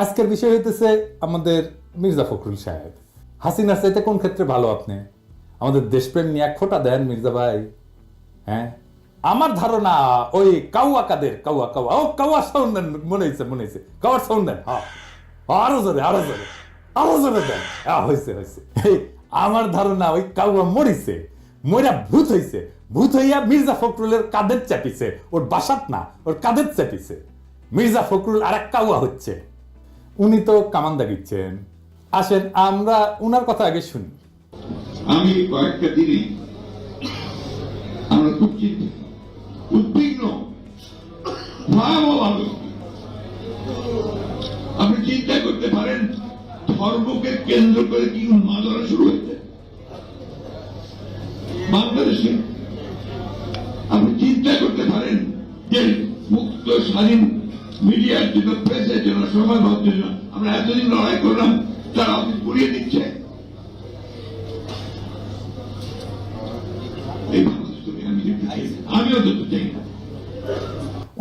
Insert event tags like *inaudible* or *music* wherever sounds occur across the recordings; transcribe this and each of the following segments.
আজকের বিষয় হইতেছে আমাদের মির্জা ফখরুল সাহেব। হাসিনার চাইতে কোন ক্ষেত্রে ভালো আপনি? আমাদের দেশপ্রেম নিয়ে এক ফোঁটা দেন মির্জা ভাই। হ্যাঁ? আমার ধারণা ওই কাউয়া কাদের? কাউয়া কাউয়া। ও, কাউয়া সাউন্ড দেন, মনে হয়েছে মনে হয়েছে কাউয়ার সাউন্ড দেন হ্যাঁ। আরও জোরে আরও জোরে আরও জোরে দেন। হ্যাঁ হয়েছে হয়েছে আমার ধারণা ওই কাউয়া মরিছে মরা ভূত হইছে। ভূত হইয়া মির্জা ফখরুলের কাদের চাপিছে? ওর বাসাত না, ওর কাদের চাপিছে? মির্জা ফখরুল আর এক কাউয়া হচ্ছে। উনি তো কামান্দা দিচ্ছেন। আসেন, আমরা উনার কথা আগে শুনি। আমি কয়েকটা দিনে আমরা খুব উদ্বিগ্ন ভয়াবহভাবে আপনি চিন্তা করতে পারেন, ধর্মকে কেন্দ্র করে কি উন্মাদনা শুরু হয়েছে? বাংলাদেশে আপনি চিন্তা করতে পারেন যে মুক্ত, স্বাধীন মিডিয়ার জন্য প্রেসের জন্য ভাবতে জন্য আমরা এতদিন লড়াই করলাম, তারা অফিস পুড়িয়ে দিচ্ছে। আমিও যেতে চাই না।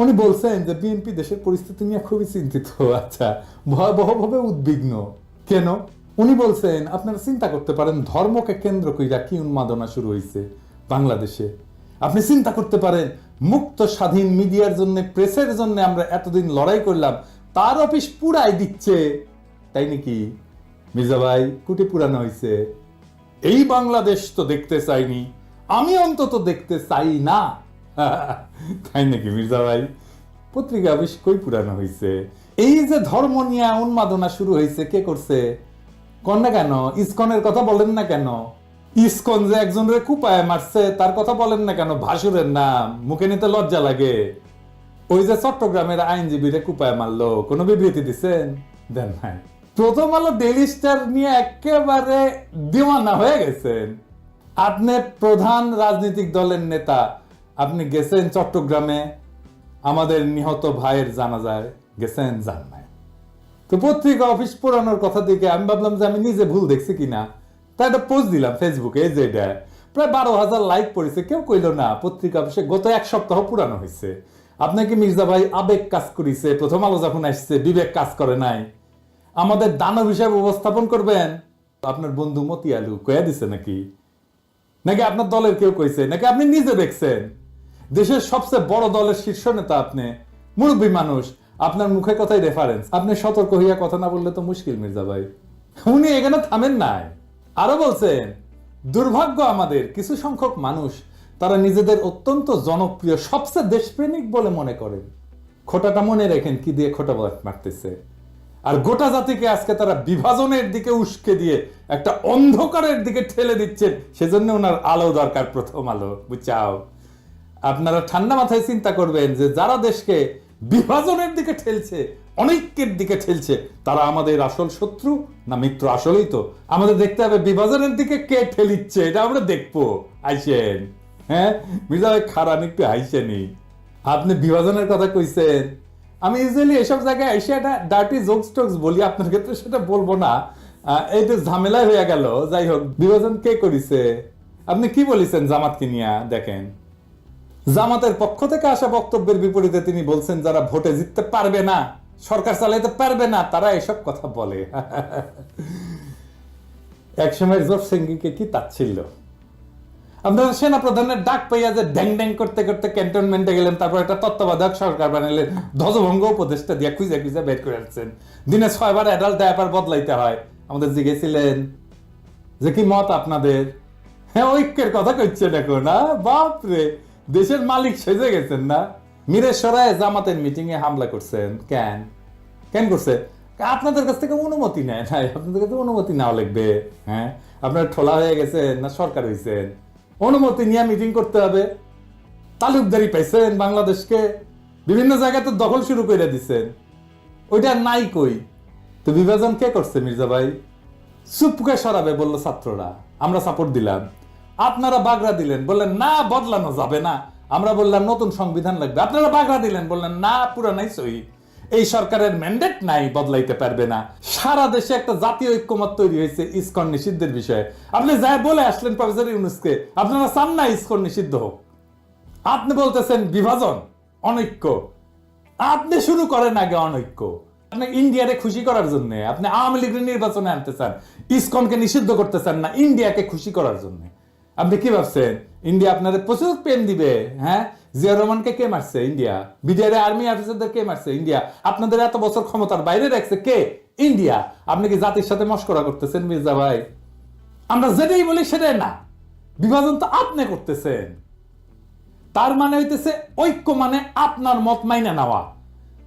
উনি বলছেন যে বিএনপি দেশের পরিস্থিতি নিয়ে খুবই চিন্তিত। আচ্ছা ভয়াবহভাবে উদ্বিগ্ন। কেন? উনি বলছেন, আপনারা চিন্তা করতে পারেন, ধর্মকে কেন্দ্র কইরা কি উন্মাদনা শুরু হয়েছে বাংলাদেশে। আপনি চিন্তা করতে পারেন মুক্ত স্বাধীন মিডিয়ার জন্য, প্রেসের জন্য আমরা এতদিন লড়াই করলাম, তার অফিস পুরাই দিচ্ছে। তাই নাকি? মির্জা ভাই, কুটি পুরানো হয়েছে এই বাংলাদেশ তো দেখতে চাইনি, আমি অন্তত দেখতে চাই না। *laughs* তাই নাকি মির্জা ভাই? পত্রিকা অফিস কই পুরানো হয়েছে এই যে ধর্ম নিয়ে উন্মাদনা শুরু হয়েছে কে করছে? কন না কেন? ইসকনের কথা বলেন না কেন? ইসকন যে একজন রে কুপায় মারছে, তার কথা বলেন না কেন? ভাসুরের নাম মুখে নিতে লজ্জা লাগে। ওই যে চট্টগ্রামের আইনজীবী রে কুপায় মারলো, কোনো বিবৃতি দিছেন? দেন নাই। প্রথম আলো ডেইলি স্টার নিয়ে একেবারে দিওয়ানা হয়ে গেছেন। আপনি প্রধান রাজনৈতিক দলের নেতা, আপনি গেছেন চট্টগ্রামে, আমাদের নিহত ভাইয়ের জানাজায় গেছেন যান নাই তো পত্রিকা অফিস পুরানোর কথা দিকে আমি ভাবলাম যে আমি নিজে ভুল দেখছি কিনা। তাই একটা পোস্ট দিলাম ফেসবুকে এই যে এটা, প্রায় বারো হাজার লাইক পড়েছে। কেউ কইল না, পত্রিকা অফিসে গত এক সপ্তাহ পুরানো হয়েছে। আপনাকে মির্জা ভাই আবেগ কাজ করিছে? প্রথম আলো যখন আসছে, বিবেক কাজ করে নাই। আমাদের দানব হিসাবে উপস্থাপন করবেন। আপনার বন্ধু মতি আলু কয়া দিছে নাকি? নাকি আপনার দলের কেউ কইছে? নাকি আপনি নিজে দেখছেন? দেশের সবচেয়ে বড় দলের শীর্ষ নেতা আপনি। মুরব্বী মানুষ, আপনার মুখে কথাই রেফারেন্স আপনি সতর্ক হইয়া কথা না বললে তো মুশকিল মির্জা ভাই। উনি এখানে থামেন নাই। আরও বলছেন, দুর্ভাগ্য আমাদের, কিছু সংখ্যক মানুষ, তারা নিজেদের অত্যন্ত জনপ্রিয়, সবচেয়ে দেশপ্রেমিক বলে মনে করেন। খোটাটা মনে রেখেন কি দিয়ে খোটা মারতেছে। আর গোটা জাতিকে আজকে তারা বিভাজনের দিকে উস্কে দিয়ে, একটা অন্ধকারের দিকে ঠেলে দিচ্ছেন। সেজন্য ওনার আলো দরকার প্রথম আলো, বুঝাও। আপনারা ঠান্ডা মাথায় চিন্তা করবেন যে যারা দেশকে বিভাজনের দিকে ঠেলছে অনৈক্যের দিকে ঠেলছে। তারা আমাদের আসল শত্রু না মিত্র? আসলেই তো। আমাদের দেখতে হবে বিভাজনের দিকে কে ঠেলিচ্ছে এটা আমরা দেখব। আইসেন হ্যাঁ? মির্জা ভাই খারাপ একটু আইসেনি। আপনি বিভাজনের কথা কইছেন। আমি ইউজুয়ালি এসব জায়গায় এসে একটা ডার্টি জোকস টোকস বলি আপনার ক্ষেত্রে সেটা বলব না। আহ, এইটা ঝামেলা হয়ে গেল যাই হোক বিভাজন কে করিছে? আপনি কি বলেছেন জামাতকে নিয়ে? দেখেন। জামাতের পক্ষ থেকে আসা বক্তব্যের বিপরীতে তিনি বলছেন, যারা ভোটে জিততে পারবে না, সরকার চালাইতে পারবে না, তারা এসব কথা বলে। একসময় জোর সিংকে কি তাচ্ছিল্য? আপনারা সেনা প্রধানের ডাক পাইয়া যে ড্যাং ড্যাং করতে করতে ক্যান্টনমেন্টে গেলেন তারপর একটা তত্ত্বাবধায়ক সরকার বানালেন ধ্বজভঙ্গ উপদেশটা দিয়ে খুঁজে খুঁজে বের করে আসছেন দিনে ছয়বার অ্যাডাল্ট ডায়াপার বদলাইতে হয়। আমাদের জিগেছিলেন যে কি মত আপনাদের? হ্যাঁ ঐক্যের কথা কইছেন এখন না বাপরে! দেশের মালিক সেজে গেছেন না। মিরেশ্বরায় জামাতের মিটিং এ হামলা করছেন। কেন? কেন করছে? আপনাদের কাছ থেকে অনুমতি নেয় নাই। আপনাদের কাছে অনুমতি নাও লাগবে। হ্যাঁ? আপনার ঠোলা হয়ে গেছেন না সরকার হয়েছেন অনুমতি নিয়ে মিটিং করতে হবে। তালুকদারি পাইছেন বাংলাদেশকে। বিভিন্ন জায়গায় তো দখল শুরু করে দিছেন। ওইটা নাই কই? তো বিভাজন কে করছে মির্জা ভাই? চুপকে সরাবে বলল ছাত্ররা। আমরা সাপোর্ট দিলাম। আপনারা বাগড়া দিলেন, বললেন, না, বদলানো যাবে না। আমরা বললাম, নতুন সংবিধান লাগবে। আপনারা বাগড়া দিলেন, বললেন, না, পুরানাই সহি। এই সরকারের ম্যান্ডেট নাই, বদলাইতে পারবে না। সারা দেশে একটা জাতীয় ঐক্যমত তৈরি হয়েছে ইসকন নিষিদ্ধের বিষয়ে। আপনি যাই বলে আসলেন প্রফেসর ইউনুসকে, আপনারা চান না ইসকন নিষিদ্ধ হোক। আপনি বলতেছেন বিভাজন, অনৈক্য। আপনি শুরু করেন আগে অনৈক্য। আপনি ইন্ডিয়ারে খুশি করার জন্য, আপনি আওয়ামী লীগের নির্বাচনে আনতে চান, ইসকনকে নিষিদ্ধ করতে চান না, ইন্ডিয়াকে খুশি করার জন্য। আপনি কি ভাবছেন? ইন্ডিয়া আপনাদের প্রচুর পেন দিবে হ্যাঁ? জিয়া রহমানকে কে মারছে ইন্ডিয়া? বিডিআর আর্মি অফিসারদের কে মারছে ইন্ডিয়া? আপনাদের এত বছর ক্ষমতার বাইরে রাখছে কে? ইন্ডিয়া। আপনি কি জাতির সাথে মস্করা করতেছেন মির্জা ভাই? আমরা যেটাই বলি সেটাই না। বিভাজন তো আপনি করতেছেন। তার মানে হইতেছে ঐক্য মানে আপনার মত মাইনে নেওয়া,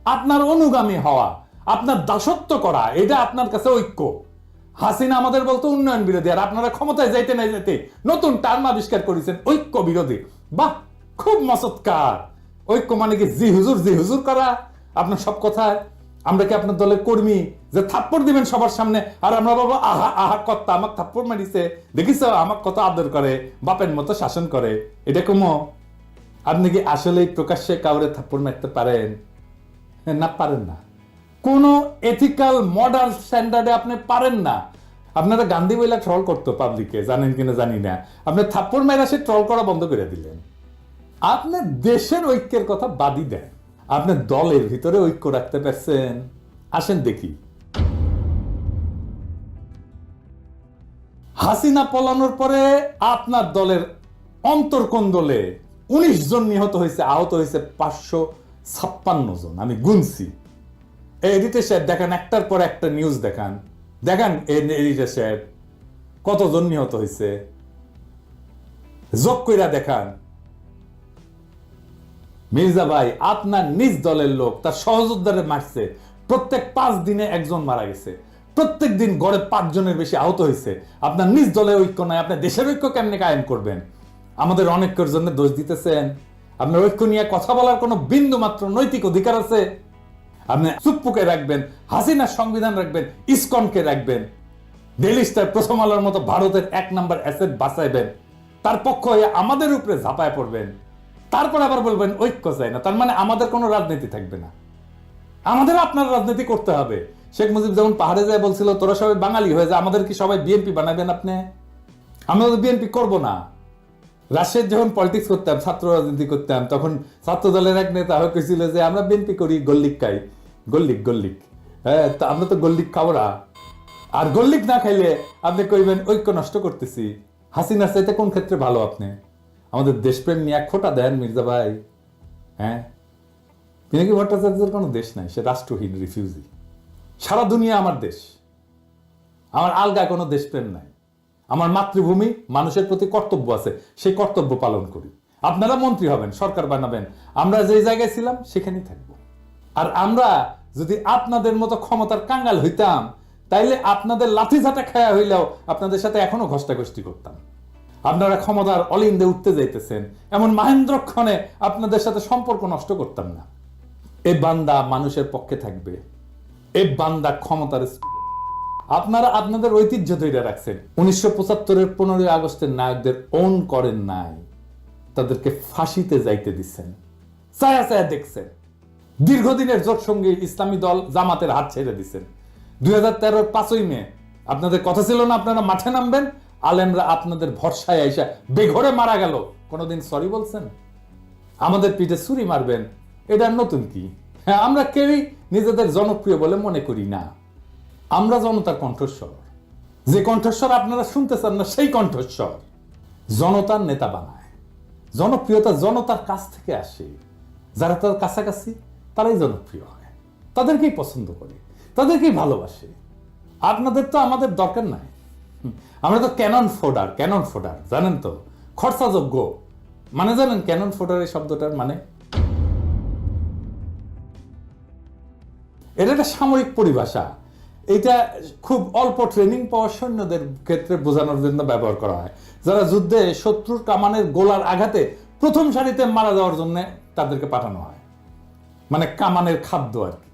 আপনার অনুগামী হওয়া, আপনার দাসত্ব করা, এটা আপনার কাছে ঐক্য। হাসিনা আমাদের বলতো উন্নয়ন বিরোধী, আর আপনারা ক্ষমতায় যাইতে না যেতে নতুন টার্ম আবিষ্কার করেছেন ঐক্য বিরোধী। বাহ, খুব মসৎকার ঐক্য মানে কি? জি হুজুর জি হুজুর করা। আপনার সব কথায় আমরা কি আপনার দলের কর্মী? যে থাপ্পড় দিবেন সবার সামনে, আর আমরা বাবা আহা আহা কর্তা আমাক থাপ্পড় মারিছে। দেখিস, আমাক কত আদর করে, বাপের মতো শাসন করে। এটা কমো আপনি কি আসলেই প্রকাশ্যে কাউরে থাপ্পড় মারতে পারেন? না পারেন না। কোন এথিক্যাল মডার্ন স্ট্যান্ডার্ডে আপনি পারেন না। আপনারা গান্ধী বইলা ট্রল করতো পাবলিকে জানেন কিনা জানি না। আপনি থাপ্পড় মেরা সে ট্রল করা বন্ধ করে দিলেন। আপনি দেশের ঐক্যের কথা বাদই দেন। আপনি দলের ভিতরে ঐক্য রাখতে পারছেন। আসেন দেখি। হাসিনা পলানোর পরে আপনার দলের অন্তর্কন্দলে উনিশ জন নিহত হয়েছে, আহত হয়েছে পাঁচশো ছাপ্পান্ন জন। আমি গুনছি। এডিটর সাহেব দেখান একটার পর একটা নিউজ দেখান। দেখান কতজন নিহত হয়েছে যোগ কইরা দেখান। মির্জা ভাই, আপনার নিজ দলের লোক, তার সহযোদ্ধারে মারছে। প্রত্যেক পাঁচ দিনে একজন মারা গেছে। প্রত্যেক দিন গড়ে পাঁচজনের বেশি আহত হয়েছে আপনার নিজ দলের ঐক্য নাই আপনি দেশের ঐক্য কেমনে কায়েম করবেন? আমাদের অনেকের জন্য দোষ দিতেছেন। আপনার ঐক্য নিয়ে কথা বলার কোনো বিন্দু মাত্র নৈতিক অধিকার আছে? আপনি চুপ্পুকে রাখবেন, হাসিনার সংবিধান রাখবেন, ইসকনকে রাখবেন। ডেলি স্টার প্রথম আলোর মতো ভারতের এক নাম্বার অ্যাসেট বাঁচাইবেন। তার পক্ষ হয়ে আমাদের উপরে ঝাঁপায় পড়বেন। তারপর আবার বলবেন, ঐক্য চাই না। তার মানে আমাদের কোনো রাজনীতি থাকবে না। আমাদের আপনার রাজনীতি করতে হবে। শেখ মুজিব যেমন পাহাড়ে যায় বলছিল, তোরা সবাই বাঙালি হয়ে যায় আমাদের কি সবাই বিএনপি বানাবেন আপনি? আমরা তো বিএনপি করব না। রাশিয়ার যখন পলিটিক্স করতাম, ছাত্র রাজনীতি করতাম, তখন ছাত্র দলের এক নেতা হয়ে কইছিল যে, আমরা বিএনপি করি, গল্লিক খাই। গল্লিক গল্লিক। হ্যাঁ আমরা তো গল্লিক খাব না। আর গল্লিক না খাইলে আপনি কইবেন, ঐক্য নষ্ট করতেছি। হাসিনার চাইতে কোন ক্ষেত্রে ভালো আপনি? আমাদের দেশপ্রেম নিয়ে এক খোটা দেন, মির্জা ভাই। হ্যাঁ? পিনাকি ভট্টাচার্যের কোনো দেশ নাই, সে রাষ্ট্রহীন রিফিউজি সারা দুনিয়া আমার দেশ। আমার আলগা কোনো দেশপ্রেম নাই। আমার মাতৃভূমি মানুষের প্রতি কর্তব্য আছে, সেই কর্তব্য পালন করি। আপনারা মন্ত্রী হবেন, সরকার বানাবেন। আমরা যে জায়গায় ছিলাম, সেখানেই থাকব। আর আমরা যদি আপনাদের মতো ক্ষমতার কাঙ্গাল হইতাম, তাইলে আপনাদের লাঠি ঝাঁটা খায়া হইলেও আপনাদের সাথে এখনও ঘষ্টাঘষ্টি করতাম। আপনারা ক্ষমতার অলিন্দে উঠতে যাইতেছেন, এমন মাহেন্দ্রক্ষণে আপনাদের সাথে সম্পর্ক নষ্ট করতাম না। এ বান্দা মানুষের পক্ষে থাকবে। এ বান্দা ক্ষমতার। আপনারা আপনাদের ঐতিহ্য ধরে রাখছেন। উনিশশো পঁচাত্তরের পনেরোই আগস্টের নায়কদের ওন করেন নাই। তাদেরকে ফাঁসিতে যাইতে দিচ্ছেন। ছায়া ছায়া দেখছেন। দীর্ঘদিনের জোট সঙ্গে ইসলামী দল জামাতের হাত ছেড়ে দিচ্ছেন। দুই হাজার তেরোর পাঁচই মে, আপনাদের কথা ছিল না, আপনারা মাঠে নামবেন। আলেমরা আপনাদের ভরসায় আইসা বেঘরে মারা গেল। কোনোদিন সরি বলছেন? আমাদের পিঠে ছুরি মারবেন। এটা নতুন কি? হ্যাঁ আমরা কেউই নিজেদের জনপ্রিয় বলে মনে করি না। আমরা জনতার কণ্ঠস্বর। যে কণ্ঠস্বর আপনারা শুনতে চান না, সেই কণ্ঠস্বর জনতার নেতা বানায়। জনপ্রিয়তা জনতার কাছ থেকে আসে। যারা তার কাছাকাছি, তারাই জনপ্রিয় হয়। তাদেরকেই পছন্দ করে, তাদেরকেই ভালোবাসে। আপনাদের তো আমাদের দরকার নাই। আমরা তো ক্যানন ফোডার ক্যানন ফোডার, জানেন তো? খরচাযোগ্য। মানে জানেন ক্যানন ফোডার এই শব্দটার মানে? এটা একটা সাময়িক পরিভাষা। এটা খুব অল্প ট্রেনিং পাওয়া সৈন্যদের ক্ষেত্রে বোঝানোর জন্য ব্যবহার করা হয়। যারা যুদ্ধে শত্রুর কামানের গোলার আঘাতে প্রথম সারিতে মারা যাওয়ার জন্য তাদেরকে পাঠানো হয়। মানে কামানের খাদ্য আর কি।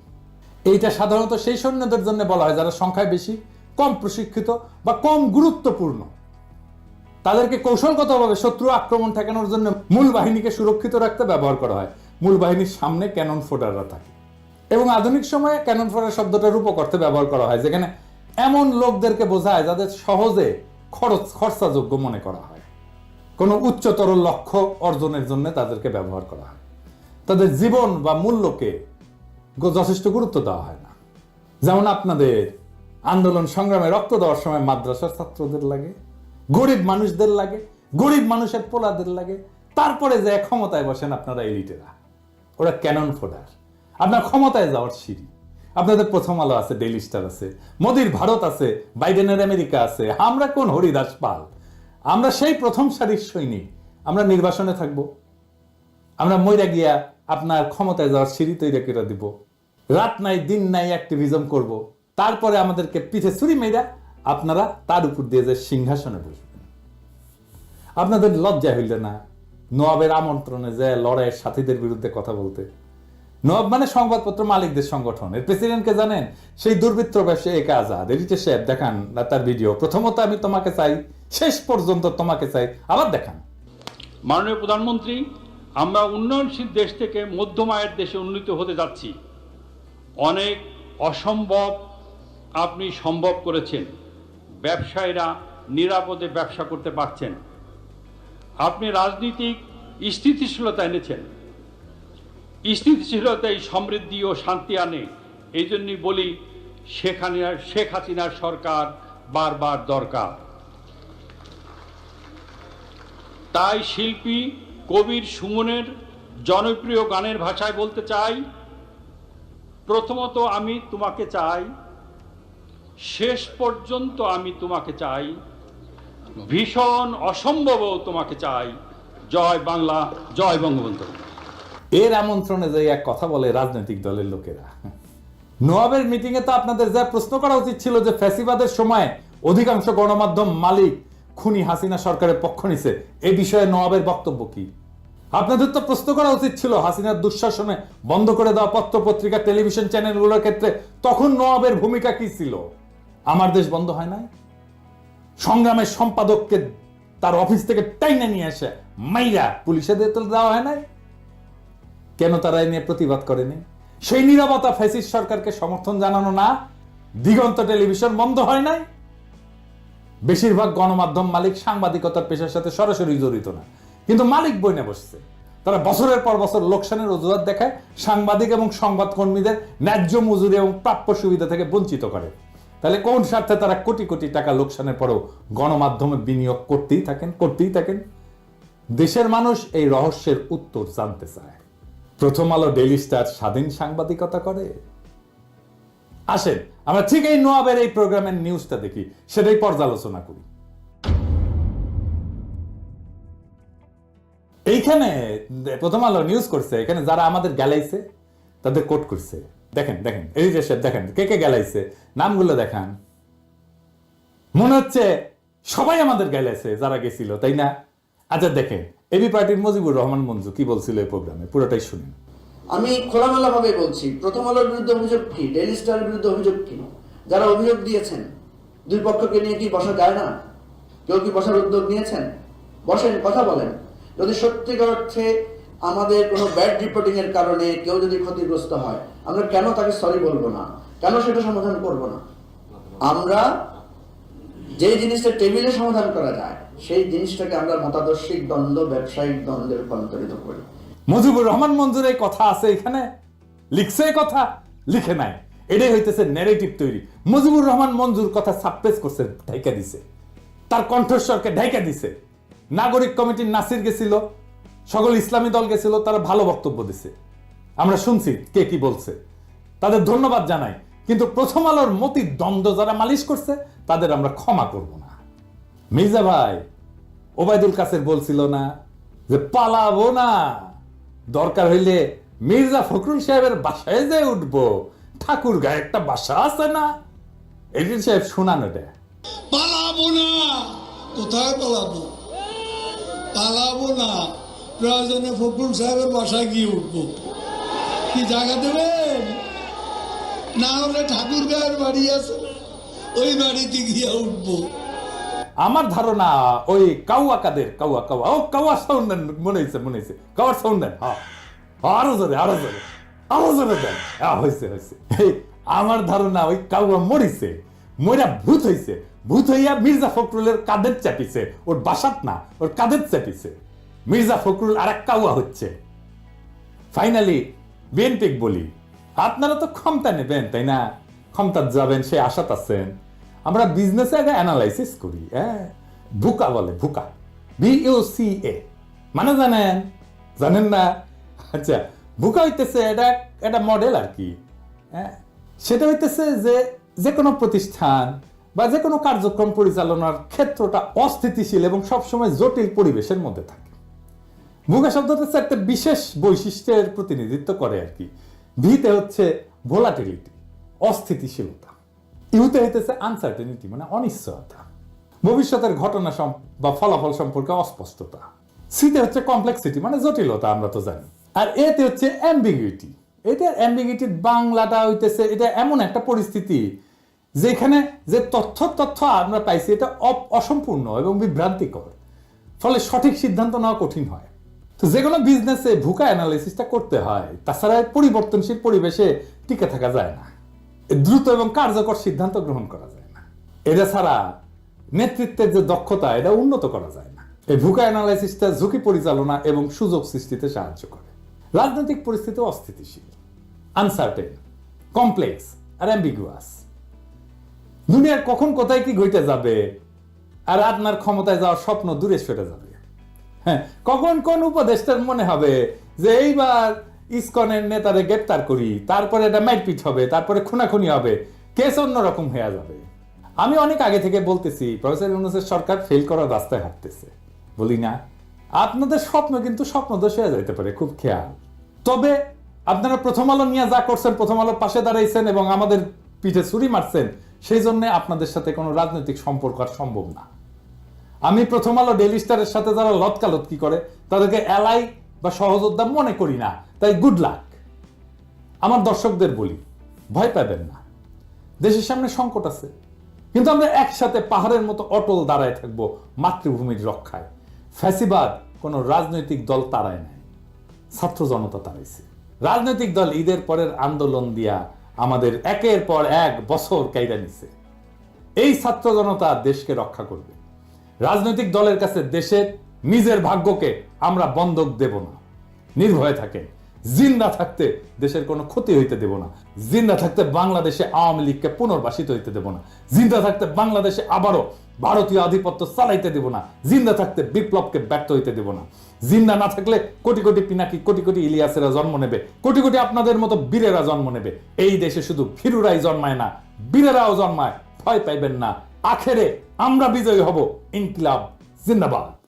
এইটা সাধারণত সেই সৈন্যদের জন্য বলা হয় যারা সংখ্যায় বেশি, কম প্রশিক্ষিত বা কম গুরুত্বপূর্ণ। তাদেরকে কৌশলগতভাবে শত্রু আক্রমণ ঠেকানোর জন্য মূল বাহিনীকে সুরক্ষিত রাখতে ব্যবহার করা হয়। মূল বাহিনীর সামনে ক্যানন ফোটাররা থাকে। এবং আধুনিক সময়ে ক্যানন ফোটার শব্দটা রূপক অর্থে ব্যবহার করা হয়, যেখানে এমন লোকদেরকে বোঝায় যাদের সহজে খরচ, খরচাযোগ্য মনে করা হয়। কোনো উচ্চতর লক্ষ্য অর্জনের জন্য তাদেরকে ব্যবহার করা হয়। তাদের জীবন বা মূল্যকে যথেষ্ট গুরুত্ব দেওয়া হয় না। যেমন আপনাদের আন্দোলন সংগ্রামে রক্ত দেওয়ার সময় মাদ্রাসার ছাত্রদের লাগে, গরিব মানুষদের লাগে, গরিব মানুষের পোলাদের লাগে, তারপরে যে ক্ষমতায় বসেন আপনারা এলিটেরা, ওরা ক্যানন ফোডার। আপনার ক্ষমতায় যাওয়ার সিঁড়ি। আপনাদের প্রথম আলো আছে, ডেইলি স্টার আছে, মোদির ভারত আছে, বাইডেনের আমেরিকা আছে, আমরা কোন হরিদাস পাল? আমরা সেই প্রথম সারির সৈনিক, আমরা নির্বাসনে থাকব। আমরা মইরা গিয়া আপনার ক্ষমতায় যাওয়ার সিঁড়ি তৈরি করে দিব। রাত নাই, দিন নাই অ্যাক্টিভিজম করব। তারপরে আমাদেরকে পিঠে ছুরি মেয়েরা আপনারা তার উপর দিয়ে যে সিংহাসনে বসবেন। আপনাদের লজ্জা হইল না? নোয়াবের আমন্ত্রণে যে লড়াইয়ের সাথীদের বিরুদ্ধে কথা বলতে। নব মানে সংবাদপত্র মালিকদের সংগঠন। এর প্রেসিডেন্টকে জানেন? সেই দুর্বৃত্ত ব্যবসায়ী একা আজাদ। এডিটর সাহেব দেখান তার ভিডিও প্রথমত আমি তোমাকে চাই, শেষ পর্যন্ত তোমাকে চাই, আবার দেখান। মাননীয় প্রধানমন্ত্রী, আমরা উন্নয়নশীল দেশ থেকে মধ্যম আয়ের দেশে উন্নীত হতে যাচ্ছি। অনেক অসম্ভব আপনি সম্ভব করেছেন। ব্যবসায়ীরা নিরাপদে ব্যবসা করতে পারছেন। আপনি রাজনীতিক স্থিতিশীলতা এনেছেন। স্থিতিশীলতাই সমৃদ্ধি ও শান্তি আনে। এই জন্যই বলি হাসিনার শেখ হাসিনার সরকার বারবার দরকার। তাই শিল্পী কবির সুমনের জনপ্রিয় গানের ভাষায় বলতে চাই, প্রথমত আমি তোমাকে চাই, শেষ পর্যন্ত আমি তোমাকে চাই, ভীষণ অসম্ভবও তোমাকে চাই। জয় বাংলা, জয় বঙ্গবন্ধু। এর আমন্ত্রণে যে এক কথা বলে রাজনৈতিক দলের লোকেরা। নোয়াবের মিটিং এ তো আপনাদের যা প্রশ্ন করা উচিত ছিল যে ফ্যাসিবাদের সময় অধিকাংশ গণমাধ্যম মালিক খুনি হাসিনা সরকারের পক্ষ নিছে এই বিষয়ে নোয়াবের বক্তব্য কি? আপনাদের তো প্রশ্ন করা উচিত ছিল, হাসিনার দুঃশাসনে বন্ধ করে দেওয়া পত্র পত্রিকা টেলিভিশন চ্যানেলগুলোর ক্ষেত্রে তখন নোয়াবের ভূমিকা কি ছিল? আমার দেশ বন্ধ হয় নাই? সংগ্রামের সম্পাদককে তার অফিস থেকে টাইনে নিয়ে আসে মাইরা পুলিশে দিয়ে তো দেওয়া হয় নাই? কেন তারা এ নিয়ে প্রতিবাদ করেনি? সেই নিরবতা ফ্যাসিস্ট সরকারকে সমর্থন জানানো না, দিগন্ত টেলিভিশন বন্ধ হয় নাই? বেশিরভাগ গণমাধ্যম মালিক সাংবাদিকতার পেশার সাথে সরাসরি জড়িত না। কিন্তু মালিক বইনে বসছে। তারা বছরের পর বছর লোকসানের অজুহাত দেখায়, সাংবাদিক এবং সংবাদকর্মীদের ন্যায্য মজুরি এবং প্রাপ্য সুবিধা থেকে বঞ্চিত করে। তাহলে কোন স্বার্থে তারা কোটি কোটি টাকা লোকসানের পরেও গণমাধ্যমে বিনিয়োগ করতেই থাকেন করতেই থাকেন? দেশের মানুষ এই রহস্যের উত্তর জানতে চায়। প্রথম আলো ডেইলি স্টার স্বাধীন সাংবাদিকতা করে? আসেন, আমরা ঠিক এই নোয়াবের এই প্রোগ্রামের নিউজটা দেখি, সেটাই পর্যালোচনা করি। এইখানে প্রথম আলো নিউজ করছে, এখানে যারা আমাদের গেলাইছে, তাদের কোট করছে। দেখেন দেখেন, এই যে সাহেব দেখেন, কে কে গেলাইছে, নামগুলো দেখান। মনে হচ্ছে সবাই আমাদের গেলাইছে, যারা গেছিল, তাই না? আচ্ছা দেখেন এবি পার্টির মজিবুর রহমান মঞ্জু কি বলছিল এই প্রোগ্রামে? পুরোটাই শুনুন। আমি খোলামেলা ভাবে বলছি, প্রথম আলোর বিরুদ্ধে অভিযোগ কি? ডেইলি স্টারের বিরুদ্ধে অভিযোগ কি? যারা অভিযোগ দিয়েছেন, দুই পক্ষকে নিয়ে কি বসা যায় না? কেউ কি বসার উদ্যোগ নিয়েছেন? বসেন, কথা বলেন। যদি সত্যিকার অর্থে আমাদের কোনো ব্যাড রিপোর্টিং এর কারণে কেউ যদি ক্ষতিগ্রস্ত হয়, আমরা কেন তাকে সরি বলব না? কেন সেটা সমাধান করব না? আমরা যে জিনিসটা টেবিলে সমাধান করা যায়, সেই জিনিসটাকে আমরা মতাদর্শিক দ্বন্দ্ব, ব্যবসায়িক দ্বন্দ্বে রূপান্তরিত করি। মুজিবুর রহমান মঞ্জুর এই কথা আছে এখানে? লিখছে কথা? লিখে নাই। এটাই হইতেছে ন্যারেটিভ তৈরি। মুজিবুর রহমান মঞ্জুর কথা সাপ্রেস করছে, ঢাইকা দিছে। তার কণ্ঠস্বরকে ঢাইকা দিছে। নাগরিক কমিটির নাসির গেছিল, সকল ইসলামী দল গেছিল, তারা ভালো বক্তব্য দিছে। আমরা শুনছি কে কি বলছে। তাদের ধন্যবাদ জানাই। কিন্তু প্রথম আলোর মতি দ্বন্দ্ব যারা মালিশ করছে তাদের আমরা ক্ষমা করব না। মির্জা ভাই, ওবায়দুল কাসের বলছিল না যে পালাবো না। দরকার হইলে মির্জা ফখরুল সাহেবের বাসায় যে উঠবো, ঠাকুর গায়ে একটা বাসা আছে না? এডিট সাহেব শোনানো এটা পালাবো না, কোথায় পালাবো? পালাবো না, প্রয়োজনে ফখরুল সাহেবের বাসায় গিয়ে উঠবো। কি জায়গা দেবেন? না হলে ঠাকুর গায়ের বাড়ি আছে। ওই বাড়িতে গিয়ে আমার ধারণা, ওই কাউয়া কাদের কাউয়া কাউয়া, ও কাউয়া সাউন্ড দেন মনে হয়েছে মনে হয়েছে কাউয়ার সাউন্ড দেন হ্যাঁ। আরও জোরে আরও জোরে আরও জোরে দেন। হ্যাঁ হয়েছে হয়েছে আমার ধারণা, ওই কাউয়া মরিছে, মইরা ভূত হইছে। ভূত হইয়া মির্জা ফখরুলের কাদের চাপিছে? ওর বাসাত না, ওর কাদের চাপিছে? মির্জা ফখরুল আর এক কাউয়া হচ্ছে। ফাইনালি বিএনপিক বলি, আপনারা তো ক্ষমতা নেবেন, তাই না? ক্ষমতা যাবেন, সে আশাত আছেন। আমরা বিজনেসে আগে অ্যানালাইসিস করি হ্যাঁ ভুকা বলে, ভুকা। সি এ মানে জানেন? জানেন না? আচ্ছা ভুকা হইতেছে এটা এটা মডেল আর কি হ্যাঁ সেটা হইতেছে যে যে কোনো প্রতিষ্ঠান বা যে কোনো কার্যক্রম পরিচালনার ক্ষেত্রটা অস্থিতিশীল এবং সবসময় জটিল পরিবেশের মধ্যে থাকে। ভুগা শব্দটা হচ্ছে একটা বিশেষ বৈশিষ্ট্যের প্রতিনিধিত্ব করে আর কি। ভিতে হচ্ছে ভোলাটিলিটি অস্থিতিশীলতা। ইউতে হইতেছে আনসার্টেনিটি মানে অনিশ্চয়তা। ভবিষ্যতের ঘটনা বা ফলাফল সম্পর্কে অস্পষ্টতা। সিতে হচ্ছে কমপ্লেক্সিটি মানে জটিলতা, আমরা তো জানি। আর এতে হচ্ছে অ্যাম্বিগুইটি এটা অ্যাম্বিগুইটির বাংলাটা হইতেছে, এটা এমন একটা পরিস্থিতি যেখানে যে তথ্য তথ্য আমরা পাইছি, এটা অসম্পূর্ণ এবং বিভ্রান্তিকর। ফলে সঠিক সিদ্ধান্ত নেওয়া কঠিন হয়। তো যে কোনো বিজনেসে ভুকা অ্যানালাইসিসটা করতে হয়। তাছাড়া পরিবর্তনশীল পরিবেশে টিকে থাকা যায় না। দ্রুত এবং কার্যকর সিদ্ধান্ত গ্রহণ করা যায় না। এটা ছাড়া নেতৃত্বের যে দক্ষতা, এটা উন্নত করা যায় না। এই ভুকা অ্যানালাইসিসটা ঝুঁকি পরিচালনা এবং সুযোগ সৃষ্টিতে সাহায্য করে। রাজনৈতিক পরিস্থিতি অস্থিতিশীল। আনসার্টেন, কমপ্লেক্স আর অ্যাম্বিগুয়াস। দুনিয়ার কখন কোথায় কি ঘটে যাবে আর আপনার ক্ষমতায় যাওয়ার স্বপ্ন দূরে সরে যাবে। হ্যাঁ কখন কোন উপদেষ্টার মনে হবে যে এইবার ইসকনের নেতারে গ্রেপ্তার করি, তারপরে এটা মারপিট হবে, তারপরে খুনাখুনি হবে, কেস অন্যরকম হয়ে যাবে। আমি অনেক আগে থেকে বলতেছি, প্রফেসর ইউনুসের সরকার ফেল করার রাস্তায় হাঁটতেছে। বলি না, আপনাদের স্বপ্ন কিন্তু স্বপ্নদোষ হয়ে যাইতে পারে, খুব খেয়াল। তবে আপনারা প্রথম আলো নিয়ে যা করছেন, প্রথম আলোর পাশে দাঁড়াইছেন এবং আমাদের পিঠে ছুরি মারছেন, সেই জন্য আপনাদের সাথে কোনো রাজনৈতিক সম্পর্ক আর সম্ভব না। আমি প্রথম আলো ডেলি স্টারের সাথে যারা লতকালতকি করে, তাদেরকে এলাই বা সহযোদ্ধা মনে করি না। তাই গুড লাক আমার দর্শকদের বলি, ভয় পাবেন না। দেশের সামনে সংকট আছে। কিন্তু আমরা একসাথে পাহাড়ের মতো অটল দাঁড়ায় থাকব মাতৃভূমির রক্ষায়। ফ্যাসিবাদ কোনো রাজনৈতিক দল তাড়ায় নাই। ছাত্র জনতা তাড়াইছে। রাজনৈতিক দল ঈদের পরের আন্দোলন দিয়া আমাদের একের পর এক বছর কাইরা নিছে। এই ছাত্র জনতা দেশকে রক্ষা করবে। রাজনৈতিক দলের কাছে দেশের নিজের ভাগ্যকে আমরা বন্ধক দেব না। নির্ভয়ে থাকেন। জিন্দা থাকতে দেশের কোনো ক্ষতি হইতে দেব না। জিন্দা থাকতে বাংলাদেশে আওয়ামী লীগকে পুনর্বাসিত হইতে দেব না। জিন্দা থাকতে বাংলাদেশে আবারও ভারতীয় আধিপত্য চালাইতে দেব না। জিন্দা থাকতে বিপ্লবকে ব্যর্থ হইতে দেব না। জিন্দা না থাকলে কোটি কোটি পিনাকি, কোটি কোটি ইলিয়াসেরা জন্ম নেবে। কোটি কোটি আপনাদের মতো বীরেরা জন্ম নেবে। এই দেশে শুধু ভীরুরাই জন্মায় না, বীরেরাও জন্মায়। ভয় পাইবেন না। আখেরে আমরা বিজয়ী হব। ইনকিলাব, জিন্দাবাদ।